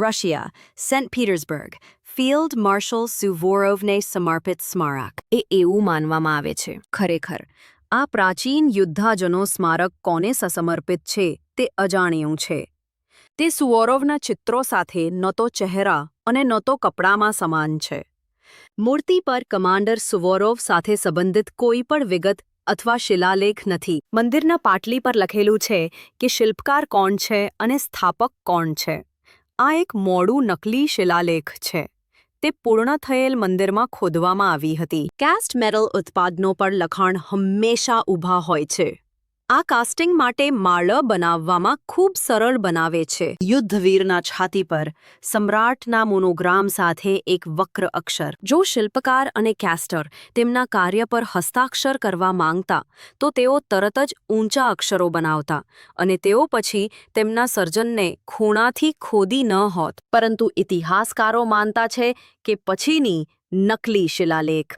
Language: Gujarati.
Russia Saint Petersburg field marshal સુવોરોવને સમર્પિત સ્મારક એ એવું માનવામાં આવે છે. ખરેખર આ પ્રાચીન યુદ્ધાજનો સ્મારક કોને સસમર્પિત છે તે અજાણ્યું છે. તે સુવોરોવના ચિત્રો સાથે ન તો ચહેરા અને ન તો કપડામાં સમાન છે. મૂર્તિ પર કમાન્ડર સુવોરોવ સાથે સંબંધિત કોઈ પણ વિગત અથવા શિલાલેખ નથી. મંદિરના પાટલી પર લખેલું છે કે શિલ્પકાર કોણ છે અને સ્થાપક કોણ છે. આ એક મોડું નકલી શિલાલેખ છે. તે પૂર્ણ થયેલ મંદિરમાં ખોદવામાં આવી હતી. કાસ્ટ મેટલ ઉત્પાદનો પર લખાણ હંમેશા ઊભા હોય છે. આ કાસ્ટિંગ માટે માળ બનાવવામાં ખૂબ સરળ બનાવે છે. યુદ્ધવીરના છાતી પર સમ્રાટના મોનોગ્રામ સાથે એક વક્ર અક્ષર. જો શિલ્પકાર અને કેસ્ટર તેમના કાર્ય પર હસ્તાક્ષર કરવા માંગતા, તો તેઓ તરત જ ઊંચા અક્ષરો બનાવતા અને તેઓ પછી તેમના સર્જનને ખૂણાથી ખોદી ન હોત. પરંતુ ઇતિહાસકારો માનતા છે કે પછીની નકલી શિલાલેખ